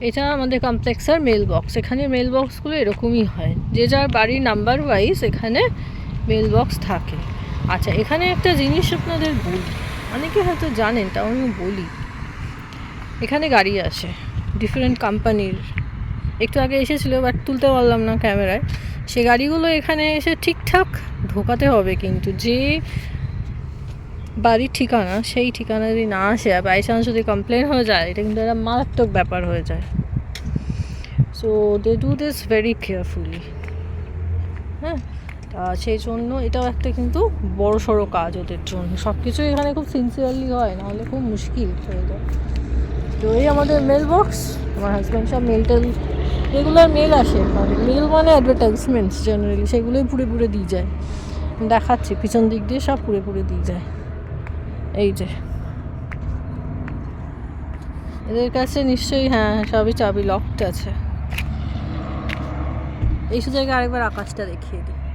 এটা আমাদের কমপ্লেক্সের মেল বক্স এখানে মেল বক্সগুলো এরকমই হয়। যে যার বাড়ির নাম্বার ওয়াইজ এখানে মেল বক্স থাকে। আচ্ছা এখানে একটা জিনিস আপনাদের বলি। অনেকে হয়তো জানেন, তাও আমি বলি। এখানে গাড়ি আসে ডিফারেন্ট কোম্পানির একটু আগে এসেছিল বাট তুলতে পারলাম না ক্যামেরায় সে গাড়িগুলো এখানে এসে ঠিকঠাক ঢোকাতে হবে কিন্তু। যে বাড়ির ঠিকানা, সেই ঠিকানা যদি না আসে আর বাই চান্স যদি কমপ্লেন হয়ে যায়, এটা কিন্তু একটা মারাত্মক ব্যাপার হয়ে যায়। So they do this very carefully হ্যাঁ? তা সেই জন্য এটাও একটা কিন্তু বড় সড়ো কাজ ওদের জন্য। সব কিছু এখানে খুব সিনসিয়ারলি হয়, নাহলে খুব মুশকিল হয়ে যায়। তো এই আমাদের মেল বক্স আমার হাজব্যান্ড সব মেল টেল রেগুলার মেল আসে। মানে মেল মানে অ্যাডভার্টাইজমেন্টস জেনারেলি সেগুলোই পুরে পুরে দিয়ে যায়। দেখাচ্ছি, পিছন দিক দিয়ে সব পুরে পুরে দিয়ে যায়। এই যে। এদের কাছে নিশ্চয়ই হ্যাঁ সবই চাবি লকড আছে। এই জায়গায় আরেকবার আকাশটা দেখিয়ে দিই।